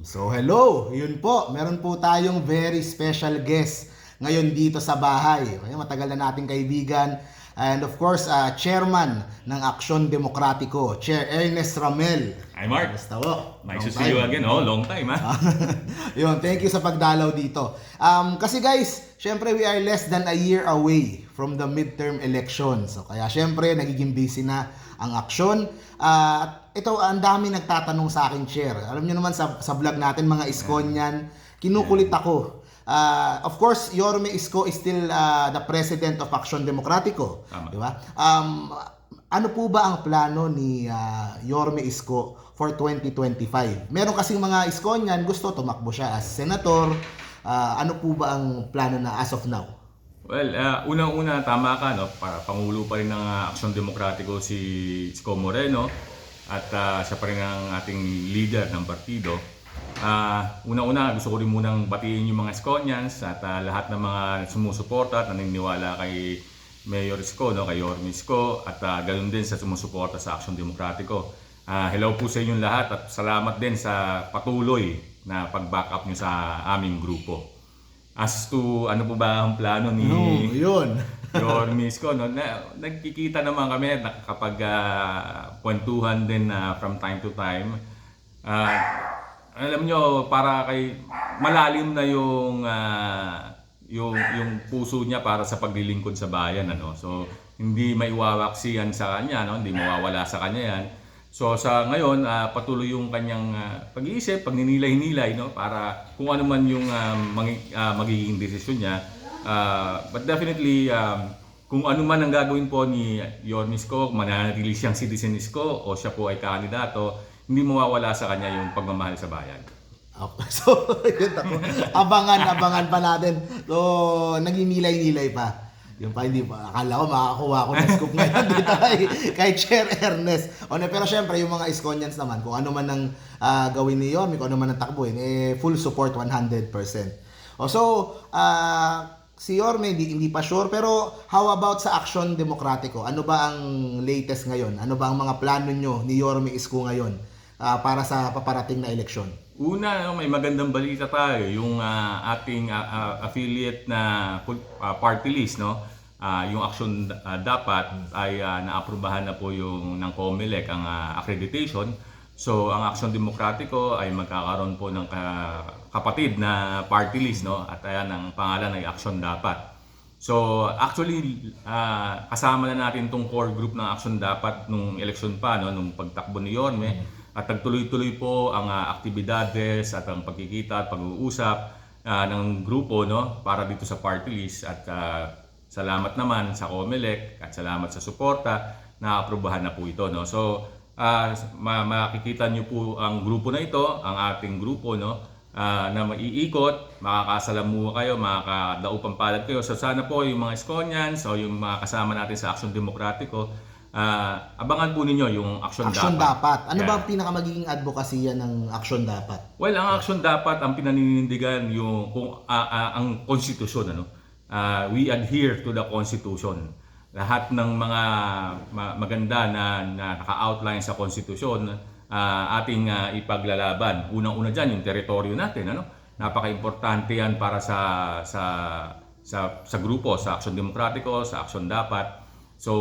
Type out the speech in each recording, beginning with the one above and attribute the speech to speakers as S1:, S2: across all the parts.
S1: So hello, yun po, meron po tayong very special guest ngayon dito sa bahay. Ay, matagal na nating kaibigan. And of course, uh, chairman ng Aksyon Demokratiko, Chair Ernest Ramel.
S2: Hi, Mark.
S1: Basta po.
S2: Nice to see you again. Oh, long time, ha?
S1: Yun, thank you sa pagdalaw dito. Um, kasi guys, syempre we are less than a year away from the midterm elections. So, kaya syempre, nagiging busy na ang aksyon. At ito, ang dami nagtatanong sa akin, Chair. Alam niyo naman sa, sa vlog natin, mga Iskonyan, kinukulit ako. Uh, of course, Yorme Isko is still uh, the president of Aksyon Demokratiko.
S2: Tama.
S1: Di ba? Um, ano po ba ang plano ni uh, Yorme Isko for 2025? Meron kasing mga Iskonian gusto tumakbo siya as senator. Uh, ano po ba ang plano na as of now?
S2: Well, uh, unang-una, tama ka, no? Para Pangulo pa rin ng uh, Aksyon Demokratiko si Isko Moreno at uh, siya pa rin ang ating leader ng partido. Uh, unang-una, gusto ko rin munang batiin yung mga Iskonians at uh, lahat ng mga sumusuporta at naniniwala kay Mayor Isko, no? kay Yorme Isko at uh, ganun din sa sumusuporta sa Aksyon Demokratiko. Uh, hello po sa inyong lahat at salamat din sa patuloy na pag-back up nyo sa aming grupo. As to ano po ba ang plano ni
S1: No, yun.
S2: Yorme Isko, no? Na, nagkikita naman kami at kapag uh, kwentuhan din na from time to time. Ah, alam nyo, para kay malalim na yung ah, yung yung puso niya para sa paglilingkod sa bayan ano. So hindi maiwawaksiyan sa kanya no, hindi mawawala sa kanya 'yan. So sa ngayon ah, patuloy yung kanyang ah, pag-iisip, pagninilay-nilay no para kung ano man yung ah, mangi- ah, magiging desisyon niya. Ah, but definitely um, kung ano man ang gagawin po ni Yorme Isko, mananatili siyang citizen Isko o siya po ay kandidato, hindi mawawala sa kanya yung pagmamahal sa bayan.
S1: Okay. So, yun ako. Abangan, abangan pa natin. So, nagimilay-nilay pa. Yung pa, hindi pa. Akala ko makakuha ko ng scoop ngayon dito kay, kay Chair Ernest. O, pero syempre, yung mga Iskonians naman, kung ano man ang ah, gawin ni Yorme, kung ano man ang takbuhin, eh, full support 100%. O, so, ah, si Yorme, hindi, hindi pa sure. Pero, how about sa Aksyon Demokratiko? Ano ba ang latest ngayon? Ano ba ang mga plano nyo ni Yorme Isko ngayon ah, para sa paparating na eleksyon?
S2: Una, may magandang balita tayo. Yung ah, ating ah, affiliate na ah, party list, no? Ah, yung aksyon ah, dapat ay ah, naaprubahan na po yung ng COMELEC ang ah, accreditation. So, ang Aksyon Demokratiko ay magkakaroon po ng ka- kapatid na party list, no? At ayan, ang pangalan ay Aksyon Dapat. So, actually, ah, kasama na natin tong core group ng Aksyon Dapat nung eleksyon pa, no? nung pagtakbo ni Yorme. At nagtuloy-tuloy po ang ah, aktibidades at ang pagkikita at pag-uusap ah, ng grupo no? para dito sa party list. At ah, salamat naman sa COMELEC at salamat sa suporta na aprubahan na po ito. No? So, ma- makikita niyo po ang grupo na ito, ang ating grupo, no? ah, na maiikot, makakasalamuha kayo, makakadaupang palad kayo. So sana po yung mga Esconians o yung mga kasama natin sa Aksyon Demokratiko, ah, abangan po ninyo yung Aksyon,
S1: Aksyon dapat. Ano
S2: Yeah.
S1: ba ang pinaka magiging advokasya ng aksyon dapat?
S2: Well, ang aksyon dapat ang pinaninindigan yung kung ah, ah, ang konstitusyon ano. Ah, we adhere to the constitution. Lahat ng mga ma- maganda na, na naka-outline sa konstitusyon ah, ating ah, ipaglalaban. Unang-una diyan yung teritoryo natin ano. Napaka-importante 'yan para sa sa sa sa grupo, sa Aksyon Demokratiko, sa Aksyon Dapat. So,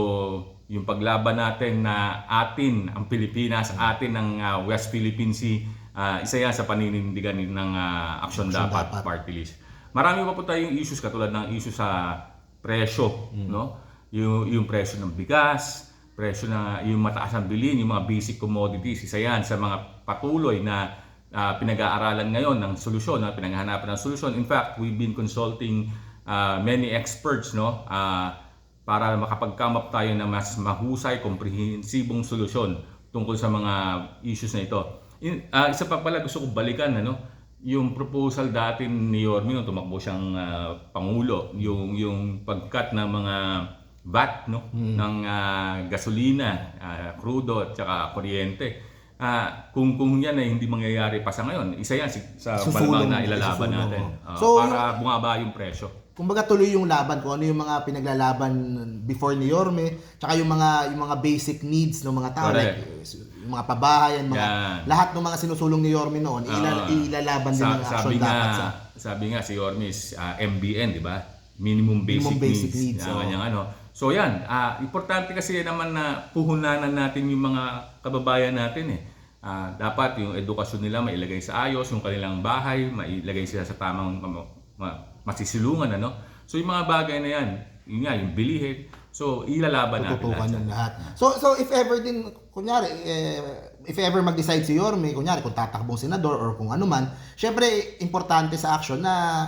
S2: yung paglaban natin na atin, ang Pilipinas, atin ang ah, West Philippine Sea, ah, isa yan sa paninindigan ng ah, Aksyon
S1: Aksyon
S2: Dapat,
S1: Dapat.
S2: Party List. Marami pa po tayong issues katulad ng issue sa presyo, no? Yung, yung presyo ng bigas, presyo na yung mataas ang bilhin, yung mga basic commodities, isa yan sa mga patuloy na ah, pinag-aaralan ngayon ng solusyon, na pinaghahanapan ng solusyon. In fact, we've been consulting ah, many experts, no? Ah, para makapag-come up tayo ng mas mahusay, komprehensibong solusyon tungkol sa mga issues na ito. In, ah, isa pa pala gusto ko balikan ano, yung proposal dati ni Yorme nung tumakbo siyang ah, pangulo, yung yung pagkat ng mga VAT no ng ah, gasolina, ah, crudo at saka kuryente. Ah, kung kung yan ay hindi mangyayari pa sa ngayon, isa yan si- sa
S1: Susulong,
S2: malamang na ilalaban
S1: susulong,
S2: natin. Ah,
S1: So,
S2: para bumaba yung presyo.
S1: Kumbaga tuloy yung laban kung ano yung mga pinaglalaban before ni Yorme, tsaka yung mga yung mga basic needs ng mga tao
S2: Correct.
S1: like yung mga pabahayan, mga
S2: Yan.
S1: lahat ng mga sinusulong ni Yorme noon, ila-
S2: Ah.
S1: ilalaban din ng action
S2: sabi nga,
S1: dapat sa
S2: sabi nga si Ormis, ah, MBN, di ba? Minimum Basic,
S1: Minimum basic
S2: Needs.
S1: needs,
S2: na
S1: oo.
S2: kanyang ano. So yan, ah, importante kasi naman na puhunanan natin yung mga kababayan natin eh. Ah, dapat yung edukasyon nila mailagay sa ayos, yung kanilang bahay, mailagay sila sa tamang ma- ma- masisilungan ano. So yung mga bagay na yan, yun nga, yung bilihin. So ilalaban natin
S1: tututukan
S2: lahat.
S1: yung lahat. So so if ever din kunyari eh, if ever mag-decide si Yorme, kunyari kung tatakbong senador or kung ano man, syempre importante sa action na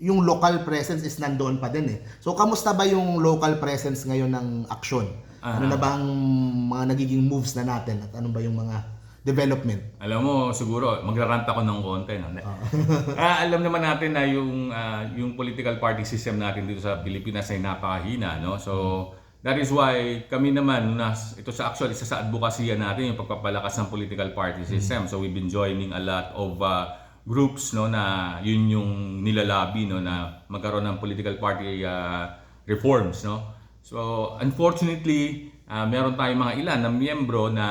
S1: yung local presence is nandoon pa din eh. So kamusta ba yung local presence ngayon ng action? Ano na ba ang mga nagiging moves na natin at ano ba yung mga development?
S2: Alam mo, siguro, magrarant ako ng konti. No? Ah, alam naman natin na yung, ah, yung political party system natin dito sa Pilipinas ay napakahina. No? So, that is why kami naman, nas, ito sa actual, isa sa advocacy natin, yung pagpapalakas ng political party system. So, we've been joining a lot of ah, groups no, na yun yung nilalabi no, na magkaroon ng political party ah, reforms. No? So, unfortunately, ah, meron tayong mga ilan na miyembro na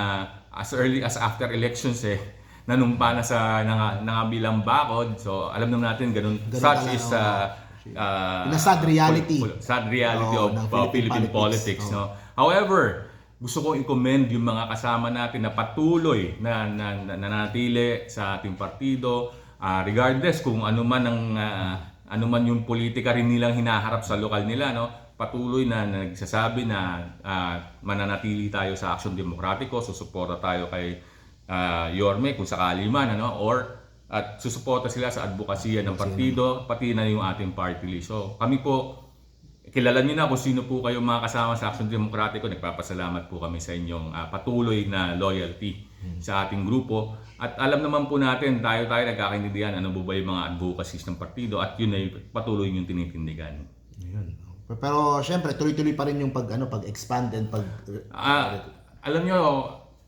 S2: as early as after elections eh, nanumpa na sa nang, nangabilang bakod. So, alam naman natin ganun.
S1: Ganun
S2: such is uh, uh,
S1: Yung sad reality.
S2: pol- sad reality
S1: Oo,
S2: of uh,
S1: Philippine
S2: Philippine
S1: politics.
S2: politics.
S1: Oo.
S2: no? However, gusto kong i-commend yung mga kasama natin na patuloy na, na, na nanatili sa ating partido ah, regardless kung ano man ang ah, ano man yung politika rin nilang hinaharap sa lokal nila no patuloy na nagsasabi na ah, mananatili tayo sa aksyon demokratiko susuporta tayo kay ah, Yorme kung sakali man ano or at susuporta sila sa advokasya ng partido pati na yung ating party list so kami po Kilala niyo na kung sino po kayo mga kasama sa Action Demokratiko. Nagpapasalamat po kami sa inyong ah, patuloy na loyalty sa ating grupo. At alam naman po natin, tayo-tayo nagkakaintindihan ano po ba yung mga advocacies ng partido at yun ay patuloy yung tinitindigan.
S1: Ayun. Pero syempre tuloy-tuloy pa rin yung pag ano pag-expand and pag
S2: Ah, alam nyo,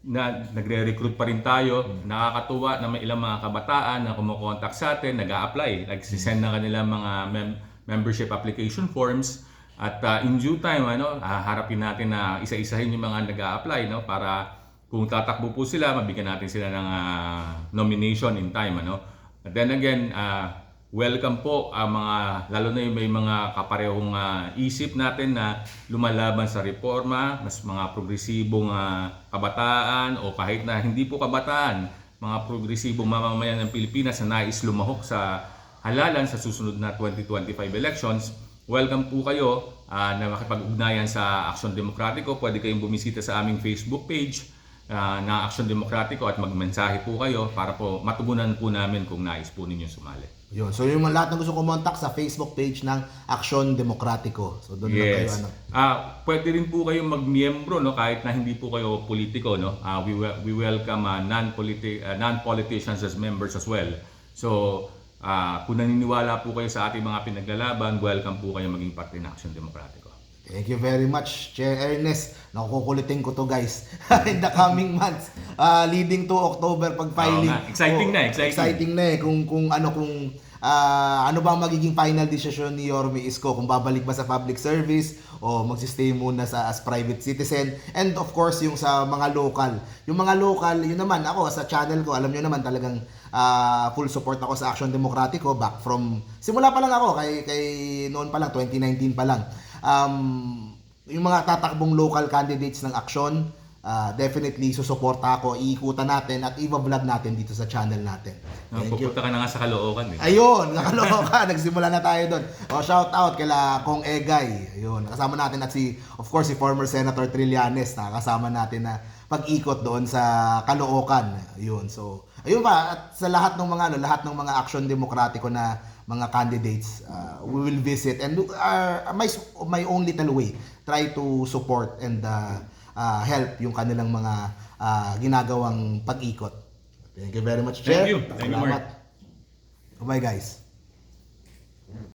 S2: na nagre-recruit pa rin tayo. Nakakatuwa na may ilang mga kabataan na kumukontak sa atin, nag apply nagsisend na kanilang mga mem- membership application forms. At ah, in due time, ano, ah, harapin natin na isa-isahin yung mga nag apply no, para kung tatakbo po sila, mabigyan natin sila ng ah, nomination in time. Ano. At then again, ah, welcome po ang mga, lalo na yung may mga kaparehong ah, isip natin na lumalaban sa reforma, mas mga progresibong ah, kabataan o kahit na hindi po kabataan, mga progresibong mamamayan ng Pilipinas na nais lumahok sa halalan sa susunod na 2025 elections. Welcome po kayo ah, na makipag-ugnayan sa Aksyon Demokratiko. Pwede kayong bumisita sa aming Facebook page ah, na Aksyon Demokratiko at magmensahe po kayo para po matugunan po namin kung nais po ninyo sumali.
S1: Yun. So yung lahat na gusto kumontak sa Facebook page ng Aksyon Demokratiko. So doon lang kayo
S2: Yes.
S1: ano.
S2: Ah, pwede rin po kayong magmiyembro no kahit na hindi po kayo politiko no. Ah, we wel- we welcome ah, non-politi- ah, non-politicians as members as well. So, ah, kung naniniwala po kayo sa ating mga pinaglalaban, welcome po kayo maging parte ng Action Demokratiko.
S1: Thank you very much, Chair Ernest. Nakukulitin ko to guys in the coming months. Ah, leading to October pag filing.
S2: Nga. Exciting na, exciting.
S1: Exciting na eh kung kung ano kung ah, ano ba ang magiging final decision ni Yorme Isko kung babalik ba sa public service o magsi-stay muna sa as private citizen and of course yung sa mga local. Yung mga local, yun naman ako sa channel ko, alam niyo naman talagang ah, full support ako sa Action Demokratiko back from simula pa lang ako kay kay noon pa lang 2019 pa lang. Um, yung mga tatakbong local candidates ng aksyon, ah, definitely susuporta ako, iikutan natin at i-vlog natin dito sa channel natin.
S2: No,
S1: Thank you.
S2: pupunta ka na nga sa Caloocan eh.
S1: Ayun, ka, nagsimula na tayo doon. O shout out kila Kong Egay. Ayun, nakasama natin at si of course si former Senator Trillanes, nakasama natin na pag-ikot doon sa Caloocan. Ayun. So, ayun pa at sa lahat ng mga ano, lahat ng mga action demokratiko na mga candidates, uh, we will visit and uh, my my own little way try to support and uh, uh, help yung kanilang mga uh, ginagawang pag-ikot. Thank you very much, Chair.
S2: Thank you. Thank you, Mark.
S1: Bye guys.